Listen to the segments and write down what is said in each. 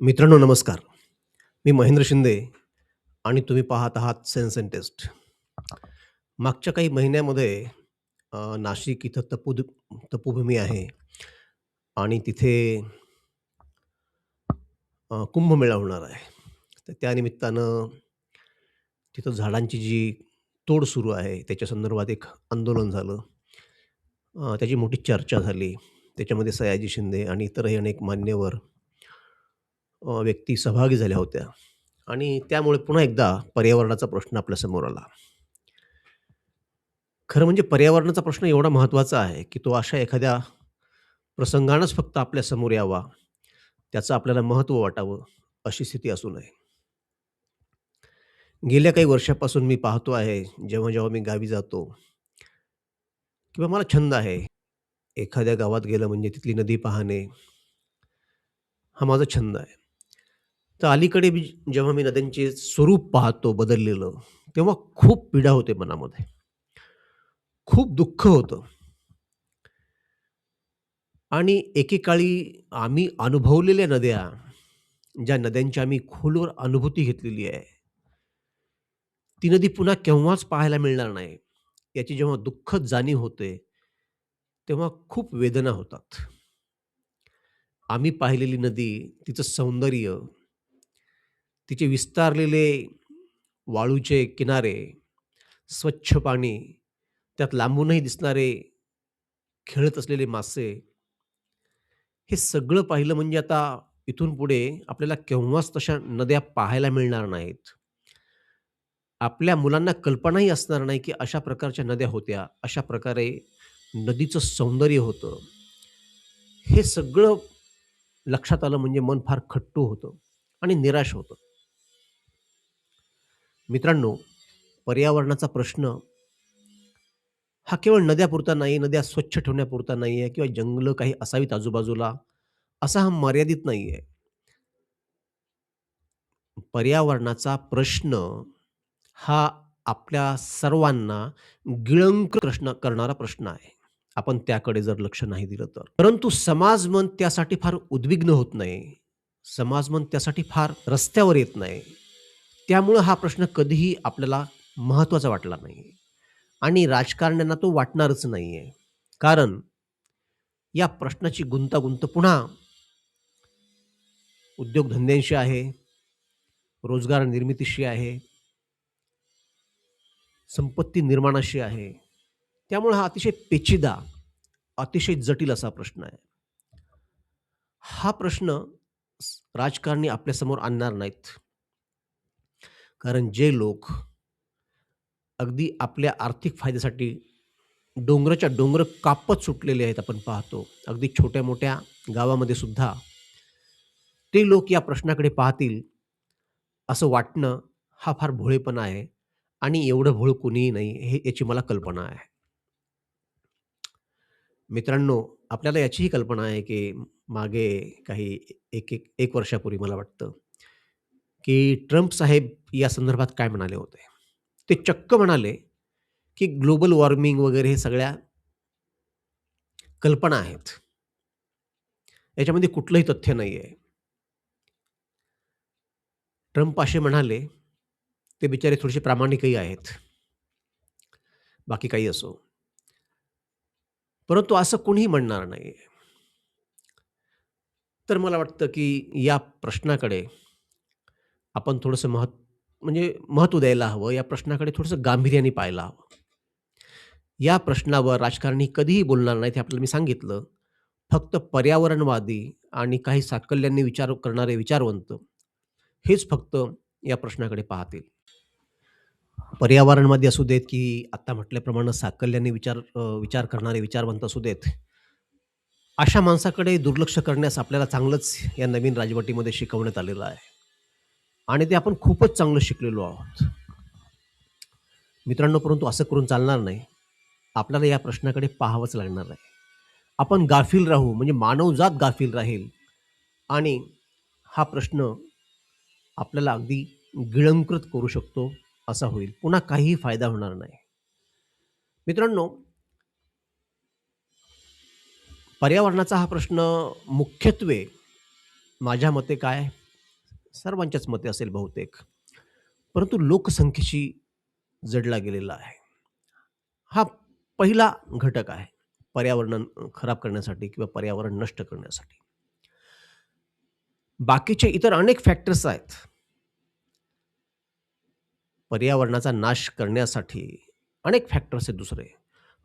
मित्रांनो नमस्कार. मी महेंद्र शिंदे आणि तुम्ही पाहत आहात सेन्स अँड टेस्ट. मागच्या काही महिन्यामध्ये नाशिक इथं तपू तपोभूमी आहे आणि तिथे कुंभमेळा होणार आहे. तर त्यानिमित्तानं तिथं झाडांची जी तोड सुरू आहे, त्याच्या संदर्भात एक आंदोलन झालं. त्याची मोठी चर्चा झाली. त्याच्यामध्ये सयाजी शिंदे आणि इतरही अनेक मान्यवर व्यक्ती सहभागी झाल्या होत्या आणि त्यामुळे पुन्हा एकदा पर्यावरणाचा प्रश्न आपल्यासमोर आला. खरं म्हणजे पर्यावरणाचा प्रश्न एवढा महत्त्वाचा आहे, की तो अशा एखाद्या प्रसंगानंच फक्त आपल्यासमोर यावा, त्याचं आपल्याला महत्त्व वाटावं, अशी स्थिती असू नये. गेल्या काही वर्षापासून मी पाहतो आहे, जेव्हा-जेव्हा मी गावी जातो किंवा मला छंद आहे, एखाद्या गावात गेलं म्हणजे तिथली नदी पाहणे, हा माझा छंद आहे. तर अलीकडे मी जेव्हा मी नद्यांचे स्वरूप पाहतो बदललेलं, तेव्हा खूप पीडा होते मनामध्ये. खूप दुःख होतं. आणि एकेकाळी आम्ही अनुभवलेल्या नद्या, ज्या नद्यांची आम्ही खोलवर अनुभूती घेतलेली आहे, ती नदी पुन्हा केव्हाच पाहायला मिळणार नाही, याची जेव्हा दुःख जाणीव होते, तेव्हा खूप वेदना होतात. आम्ही पाहिलेली नदी, तिचं सौंदर्य, तिचे विस्तारलेले वाळूचे किनारे, स्वच्छ पाणी, त्यात लांबूनही दिसणारे खेळत असलेले मासे, हे सगळं पाहिलं म्हणजे आता इथून पुढे आपल्याला केव्हाच तशा नद्या पाहायला मिळणार नाहीत. आपल्या मुलांना कल्पनाही असणार नाही, की अशा प्रकारच्या नद्या होत्या, अशा प्रकारे नदीचं सौंदर्य होतं. हे सगळं लक्षात आलं म्हणजे मन फार खट्टू होतं आणि निराश होतं. मित्रांनो, पर्यावरणाचा प्रश्न हा केवळ नद्यापुरता नाही, नद्या स्वच्छ ठेवण्यापुरता नाही आहे किंवा जंगलं काही असावीत आजूबाजूला, असा हा मर्यादित नाही आहे. पर्यावरणाचा प्रश्न हा आपल्या सर्वांना गिळंक प्रश्न करणारा प्रश्न आहे. आपण त्याकडे जर लक्ष नाही दिलं तर. परंतु समाज मन त्यासाठी फार उद्विग्न होत नाही. समाज मन त्यासाठी फार रस्त्यावर येत नाही. त्यामुळं हा प्रश्न कधीही आपल्याला महत्त्वाचा वाटला नाही आणि राजकारण्यांना तो वाटणारच नाही आहे कारण या प्रश्नाची गुंतागुंत पुन्हा उद्योगधंद्यांशी आहे, रोजगार निर्मितीशी आहे, संपत्ती निर्माणाशी आहे. त्यामुळे हा अतिशय पेचीदा, अतिशय जटिल असा प्रश्न आहे. हा प्रश्न राजकारणी आपल्यासमोर आणणार नाहीत. कारण जे लोक अगदी आपल्या आर्थिक फायद्यासाठी डोंगराच्या डोंगर कापत सुटलेले आहेत आपण पाहतो. अगदी छोट्या-मोठ्या गावामध्ये सुद्धा ते लोक या प्रश्नाकडे पाहतील, असं वाटणं हा फार भोळेपणा आहे आणि एवढं भोळ कुणीही नाही हे याची मला कल्पना आहे. मित्रांनो, आपल्याला याचीही कल्पना आहे, की मागे काही एक एक एक वर्षापूर्वी मला वाटतं, की ट्रम्प साहेब या संदर्भात काय म्हणाले होते. ते चक्क म्हणाले, की ग्लोबल वॉर्मिंग वगैरे हे सगळ्या कल्पना आहेत. याच्यामध्ये कुठलंही तथ्य नाही आहे ट्रम्प असे म्हणाले, ते बिचारे थोडेसे प्रामाणिकही आहेत. बाकी काही असो. परंतु असं कोणीही म्हणणार नाहीये. तर मला वाटतं, की या प्रश्नाकडे आपण थोडंसं महत् म्हणजे महत्त्व द्यायला हवं. या प्रश्नाकडे थोडंसं गांभीर्याने पाहायला हवं. या प्रश्नावर राजकारणी कधीही बोलणार नाहीत हे आपल्याला मी सांगितलं. फक्त पर्यावरणवादी आणि काही साकल्यांनी विचार करणारे विचारवंत, हेच फक्त या प्रश्नाकडे पाहतील. पर्यावरणवादी असू देत, की आत्ता म्हटल्याप्रमाणे साकल्यांनी विचार विचार करणारे विचारवंत असू देत. अशा माणसाकडे दुर्लक्ष करण्यास आपल्याला चांगलंच या नवीन राजवटीमध्ये शिकवण्यात आलेलं आहे. आणि ते आपण खूपच चांगलं शिकलेलो आहोत. मित्रांनो, परंतु असं करून चालणार नाही. आपल्याला या प्रश्नाकडे पाहावंच लागणार आहे. आपण गाफील राहू म्हणजे मानवजात गाफील राहील आणि हा प्रश्न आपल्याला अगदी गिळंकृत करू शकतो, असा होईल. पुन्हा काहीही फायदा होणार नाही. मित्रांनो पर्यावरणाचा हा प्रश्न मुख्यत्वे माझ्या मते काय सर्वांच्याच मते असेल बहुतेक. परंतु लोकसंख्येशी जडला गेलेला आहे. हा पहिला घटक आहे पर्यावरण खराब करण्यासाठी किंवा पर्यावरण नष्ट करण्यासाठी. बाकीचे इतर अनेक फॅक्टर्स आहेत. पर्यावरणाचा नाश करण्यासाठी अनेक फॅक्टर्स आहेत दुसरे.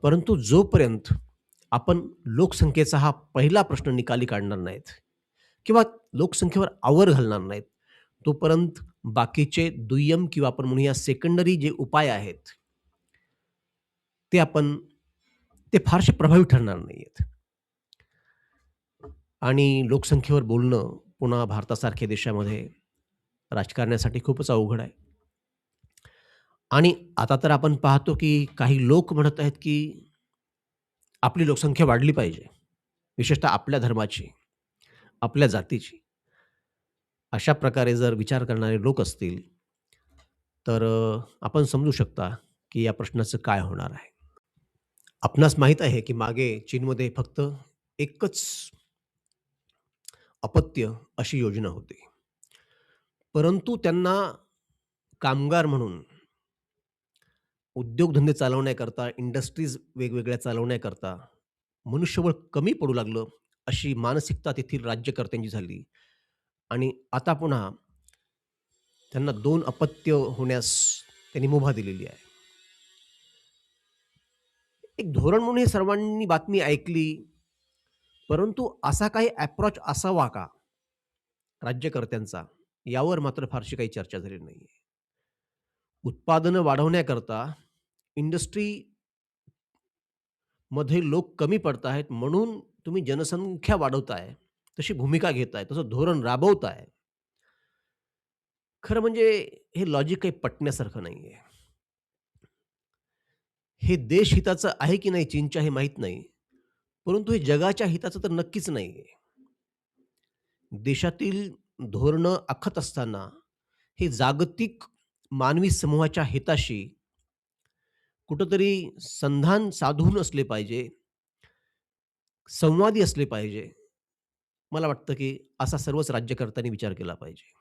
परंतु जोपर्यंत आपण लोकसंख्येचा हा पहिला प्रश्न निकाली काढणार नाहीत किंवा लोकसंख्येवर आवर घालणार नाहीत, तोपर्यंत बाकीचे दुय्यम किंवा आपण म्हणूया सेकंडरी जे उपाय आहेत ते आपण ते फारसे प्रभावी ठरणार नाही आहेत आणि लोकसंख्येवर बोलणं पुन्हा भारतासारख्या देशामध्ये राजकारण्यासाठी खूपच अवघड आहे. आणि आता तर आपण पाहतो, की काही लोक म्हणत आहेत, की आपली लोकसंख्या वाढली पाहिजे. विशेषतः आपल्या धर्माची, आपल्या जातीची. अशा प्रकारे जर विचार करणारे लोक असतील, तर आपण समजू शकता, की या प्रश्नाचं काय होणार आहे. आपणास माहीत आहे, की मागे चीनमध्ये फक्त एकच अपत्य अशी योजना होती. परंतु त्यांना कामगार म्हणून उद्योगधंदे चालवण्याकरता, इंडस्ट्रीज वेगवेगळ्या चालवण्याकरता मनुष्यबळ कमी पडू लागलं, अशी मानसिकता तेथील राज्यकर्त्यांची झाली आणि आता पुन्हा त्यांना दोन अपत्य होण्यास त्यांनी मुभा दिलेली आहे. एक धोरण म्हणून हे सर्वांनी बातमी ऐकली, परंतु असा काही अप्रोच असावा का? राज्यकर्त्यांचा, यावर मात्र फारशी काही चर्चा झालेली आहे उत्पादनं वाढवण्याकरता इंडस्ट्री मध्ये लोक कमी पडत आहेत म्हणून तुम्ही जनसंख्या वाढवताय, तशी भूमिका घेत आहे तसं धोरण राबवत आहे खरं म्हणजे हे लॉजिक काही पटण्यासारखं नाही आहे हे देश हिताचं आहे की नाही चीनच्या हे माहीत नाही. परंतु हे जगाच्या हिताचं तर नक्कीच नाहीये. देशातील धोरणं आखत असताना हे जागतिक मानवी समूहाच्या हिताशी कुठंतरी संधान साधून असले पाहिजे. संवादी असले पाहिजे. मला वाटतं, की असा सर्वच राज्यकर्त्यांनी विचार केला पाहिजे.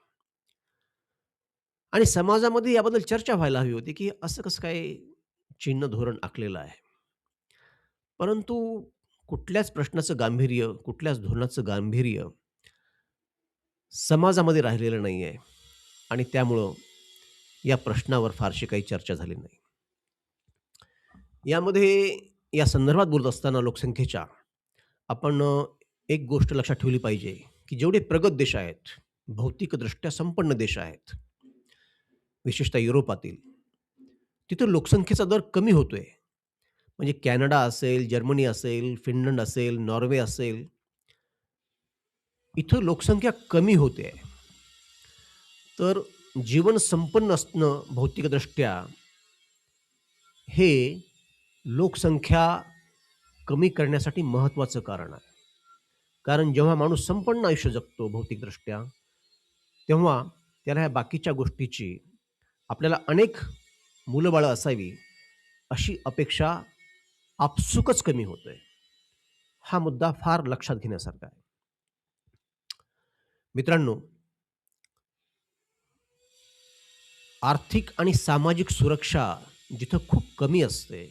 आणि समाजामध्ये याबद्दल चर्चा व्हायला हवी होती, की असं कसं काय चिन्ह धोरण आखलेलं आहे. परंतु कुठल्याच प्रश्नाचं गांभीर्य, कुठल्याच धोरणाचं गांभीर्य समाजामध्ये राहिलेलं नाही आहे आणि त्यामुळं या प्रश्नावर फारशी काही चर्चा झाली नाही. यामध्ये या संदर्भात बोलत असताना लोकसंख्येच्या, आपण एक गोष्ट लक्षात ठेवली पाहिजे, की जेवढे प्रगत देश आहेत, भौतिकदृष्ट्या संपन्न देश आहेत, विशेषतः युरोपातील, तिथं लोकसंख्येचा दर कमी होतोय. म्हणजे कॅनडा असेल, जर्मनी असेल, फिनलंड असेल, नॉर्वे असेल इथं लोकसंख्या कमी होते. तर जीवन संपन्न असणं भौतिकदृष्ट्या हे लोकसंख्या कमी करण्यासाठी महत्त्वाचं कारण आहे. कारण जेव्हा माणूस संपन्न आयुष्य जगतो भौतिकदृष्ट्या, तेव्हा त्याला ह्या बाकीच्या गोष्टीची आपल्याला अनेक मुलंबाळं असावी, अशी अपेक्षा आपसुकच कमी होते. हा मुद्दा फार लक्षात घेण्यासारखा आहे. मित्रांनो आर्थिक आणि सामाजिक सुरक्षा जिथं खूप कमी असते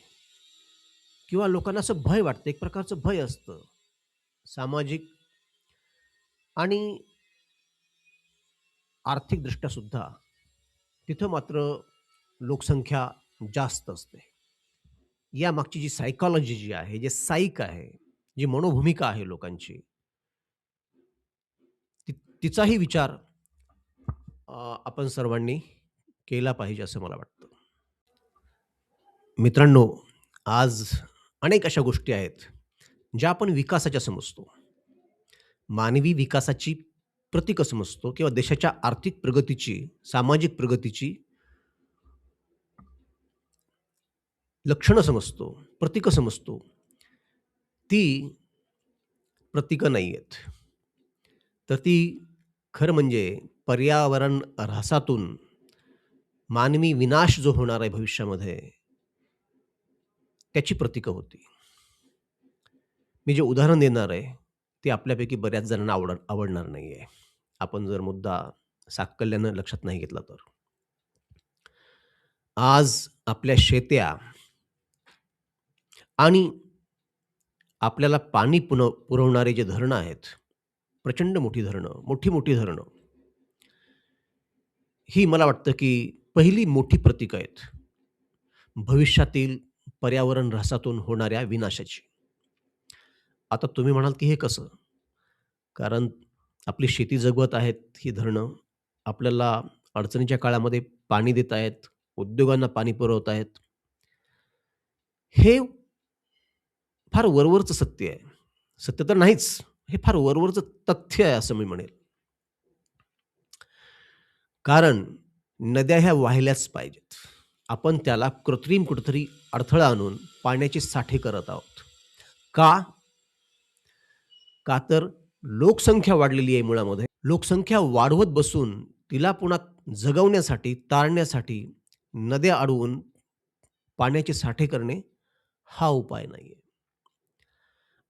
किंवा लोकांना असं भय वाटतं, एक प्रकारचं भय असतं. सामाजिक आणि आर्थिकदृष्ट्या सुद्धा तिथं मात्र लोकसंख्या जास्त असते. या मागची जी सायकॉलॉजी जी आहे, जे साईक आहे, जी मनोभूमिका आहे लोकांची ति तिचाही विचार आपण सर्वांनी केला पाहिजे असं मला वाटतं. मित्रांनो, आज अनेक अशा गोष्टी आहेत, ज्या आपण विकासाच्या समजतो. मानवी विकासाची प्रतीक समजतो किंवा देशाच्या आर्थिक प्रगतीची, सामाजिक प्रगतीची लक्षणं समजतो, प्रतीकं समजतो. ती प्रतीकं नाहीयेत. तर ती खरं म्हणजे पर्यावरण ऱ्हासातून मानवी विनाश जो होणार आहे भविष्यामध्ये त्याची प्रतीकं होती. मी जे उदाहरण देणार आहे, ते आपल्यापैकी बऱ्याच जणांना आवड आवडणार नाहीये. आपण जर मुद्दा साकल्यानं लक्षात नाही घेतला तर. आज आपल्या शेत्या आणि आपल्याला पाणी पुन पुरवणारे जे धरणं आहेत, प्रचंड मोठी धरणं, मोठी-मोठी धरणं. ही मला वाटतं, की पहिली मोठी प्रतीक आहेत. भविष्यातील पर्यावरण ऱ्हासातून होणाऱ्या विनाशाची. आता तुम्ही म्हणाल, की हे कसं? कारण आपली शेती जगवत आहेत ही धरणं. आपल्याला अडचणीच्या काळामध्ये पाणी देत आहेत, उद्योगांना पाणी पुरवत आहेत. हे फार वरवरचं सत्य आहे. सत्य तर नाहीच. हे फार वरवरचं तथ्य आहे असं मी म्हणेल. कारण नद्या ह्या वाहिल्याच पाहिजेत. आपण त्याला कृत्रिम कुठेतरी अडथळा आणून पाण्याचे साठे करत आहोत. का? का तर लोकसंख्या वाढलेली आहे मुळामध्ये. लोकसंख्या वाढवत बसून तिला पुन्हा जगवण्यासाठी, तारण्यासाठी नद्या अडवून पाण्याचे साठे करणे हा उपाय नाहीये.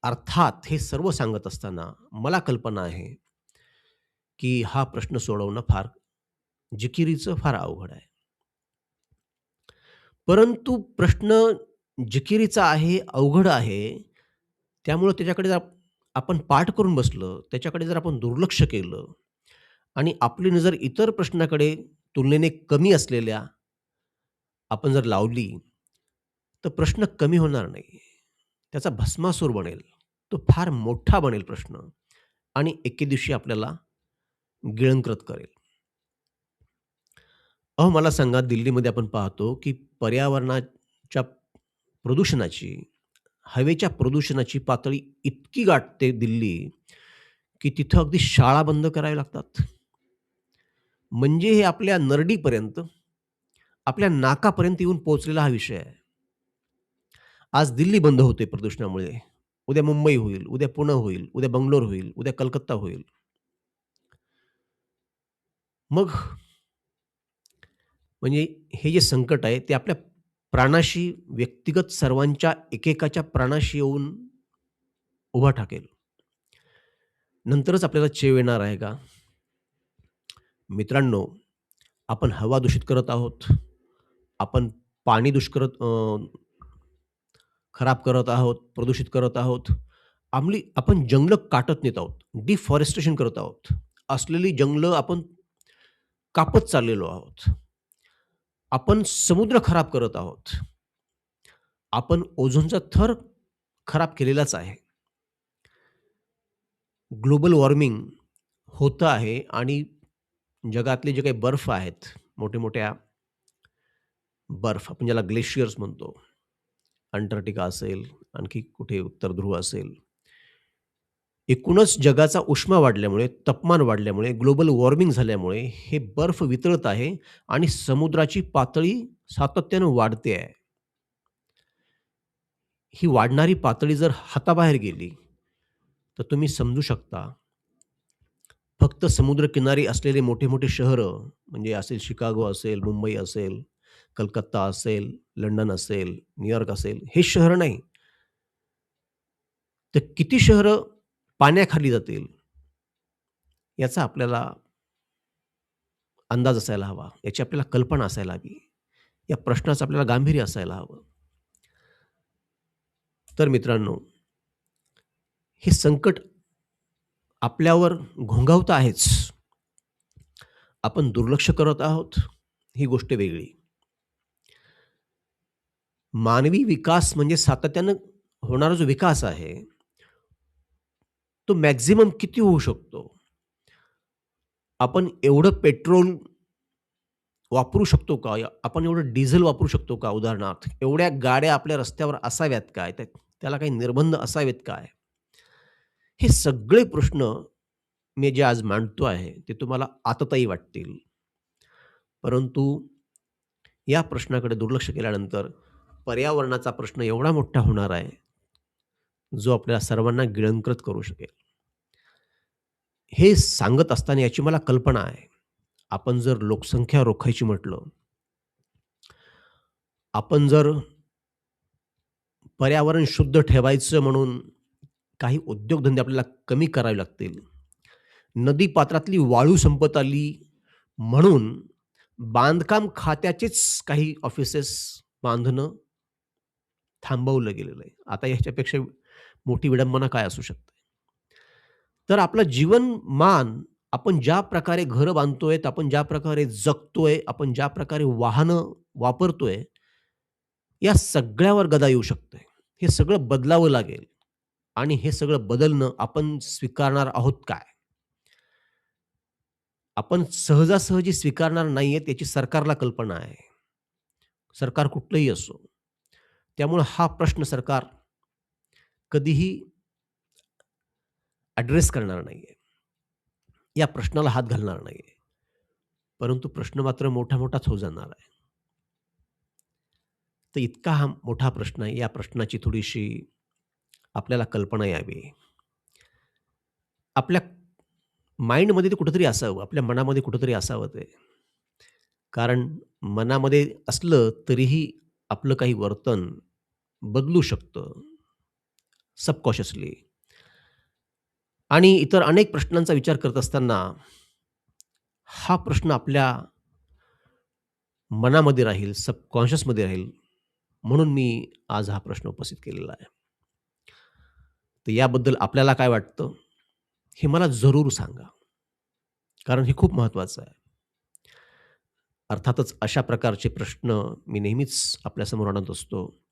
अर्थात हे सर्व सांगत असताना मला कल्पना आहे, की हा प्रश्न सोडवणं फार जिकिरीचं, फार अवघड आहे. परंतु प्रश्न जिकिरीचा आहे, अवघड आहे. त्यामुळं त्याच्याकडे आपण पाठ करून बसलं, त्याच्याकडे जर आपण दुर्लक्ष केलं आणि आपली नजर इतर प्रश्नाकडे तुलनेने कमी असलेल्या आपण जर लावली, तर प्रश्न कमी होणार नाही. त्याचा भस्मासूर बनेल. तो फार मोठा बनेल प्रश्न आणि एके दिवशी आपल्याला गिळंकृत करेल. अहो, मला सांगा दिल्लीमध्ये आपण पाहतो, की पर्यावरणाच्या प्रदूषणाची, हवेच्या प्रदूषणाची पातळी इतकी गाठते दिल्ली, की तिथं अगदी शाळा बंद कराव्या लागतात. म्हणजे हे आपल्या नरडीपर्यंत, आपल्या नाकापर्यंत येऊन पोहोचलेला हा विषय आहे. आज दिल्ली बंद होते प्रदूषणामुळे. उद्या मुंबई होईल, उद्या पुणे होईल, उद्या बंगलोर होईल, उद्या कलकत्ता होईल. मग म्हणजे हे जे संकट आहे ते आपल्या प्राणाशी, व्यक्तिगत सर्वांच्या एकेकाच्या प्राणाशी येऊन उभा ठाकेल. नंतरच आपल्याला चेव येणार आहे का? मित्रांनो, आपण हवा दूषित करत आहोत. आपण पाणी दुष्करत खराब करत आहोत, प्रदूषित करत आहोत. अंमली आपण जंगलं काटत नेत आहोत. डिफॉरेस्टेशन करत आहोत. असलेली जंगलं आपण कापत चाललेलो आहोत. आपण समुद्र खराब करत आहोत. आपण ओझोनचा थर खराब केलेलाच आहे. ग्लोबल वॉर्मिंग होतं आहे आणि जगातले जे काही बर्फ आहेत, मोठ्या-मोठ्या बर्फ आपण ज्याला ग्लेशियर्स म्हणतो. अंटार्क्टिका असेल, आणखी कुठे उत्तर ध्रुव असेल. एकूणच जगाचा उष्मा वाढल्यामुळे, तापमान वाढल्यामुळे, ग्लोबल वॉर्मिंग झाल्यामुळे हे बर्फ वितळत आहे आणि समुद्राची पातळी सातत्यानं वाढते आहे. ही वाढणारी पातळी जर हाताबाहेर गेली, तर तुम्ही समजू शकता फक्त समुद्रकिनारी असलेले मोठे-मोठे शहरं म्हणजे असेल शिकागो असेल, मुंबई असेल, कलकत्ता असेल, लंडन असेल, न्यूयॉर्क असेल, हे शहर नाही. तर किती शहरं पाण्याखाली जातील? याचा आपल्याला अंदाज असायला हवा. याची आपल्याला कल्पना असायला हवी. या प्रश्नाचं आपल्याला गांभीर्य असायला हवं. तर मित्रांनो, हे संकट आपल्यावर घोंघावत आहेच. आपण दुर्लक्ष करत आहोत, ही गोष्ट वेगळी. मानवी विकास म्हणजे सातत्यानं होणारा जो विकास आहे, तो मॅक्झिमम किती होऊ शकतो? आपण एवढं पेट्रोल वापरू शकतो का? आपण एवढं डिझेल वापरू शकतो का उदाहरणार्थ? एवढ्या गाड्या आपल्या रस्त्यावर असाव्यात काय? त्याला काही निर्बंध असावेत काय? हे सगळे प्रश्न मी जे आज मांडतो आहे, ते तुम्हाला आतताही वाटतील. परंतु या प्रश्नाकडे दुर्लक्ष केल्यानंतर पर्यावरणाचा प्रश्न एवढा मोठा होणार आहे, जो आपल्या सर्वांना गिळंकृत करू शकेल. हे सांगत असताना याची मला कल्पना आहे. आपण जर लोकसंख्या रोखायची म्हटलं आपण जर पर्यावरण शुद्ध ठेवायचं म्हणून काही उद्योगधंदे आपल्याला कमी करावे लागतील. नदी पात्रातली वाळू संपत आली, म्हणून बांधकाम खात्याचेच काही ऑफिसेस बांधणं थांबवलं गेलेलं आहे. आता ह्याच्यापेक्षा मोठी विडंबना काय असू शकते? तर आपलं जीवनमान आपण ज्या प्रकारे घरं बांधतोय, आपण ज्या प्रकारे जगतोय, आपण ज्या प्रकारे वाहनं वापरतोय, या सगळ्यावर गदा येऊ शकते. हे सगळं बदलावं लागेल आणि हे सगळं बदलणं आपण स्वीकारणार आहोत काय? आपण सहजासहजी स्वीकारणार नाहीये याची सरकारला कल्पना आहे. सरकार कुठलंही असो. त्यामुळं हा प्रश्न सरकार कधीही ॲड्रेस करणार नाहीये. या प्रश्नाला हात घालणार नाहीये. परंतु प्रश्न मात्र मोठा-मोठाच हो जाणार आहे. तर इतका हा मोठा प्रश्न आहे. या प्रश्नाची थोडीशी आपल्याला कल्पना यावी. आपल्या माइंडमध्ये ते कुठंतरी असावं. आपल्या मनामध्ये कुठंतरी असावं ते. कारण मनामध्ये असलं तरीही आपलं काही वर्तन बदलू शकतं. सबकॉन्शियसली. आणि इतर अनेक प्रश्नांचा विचार करत असताना हा प्रश्न आपल्या मनामध्ये राहील, सबकॉन्शियसमध्ये राहील, म्हणून मी आज हा प्रश्न उपस्थित केलेला आहे. तर याबद्दल आपल्याला काय वाटतं? हे मला जरूर सांगा. कारण हे खूप महत्त्वाचं आहे. अर्थातच अशा प्रकारचे प्रश्न मी नेहमीच आपल्यासमोर आणत असतो.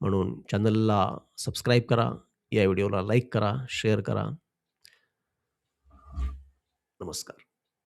म्हणून चॅनलला सबस्क्राईब करा, या व्हिडिओला लाईक करा, शेअर करा. नमस्कार.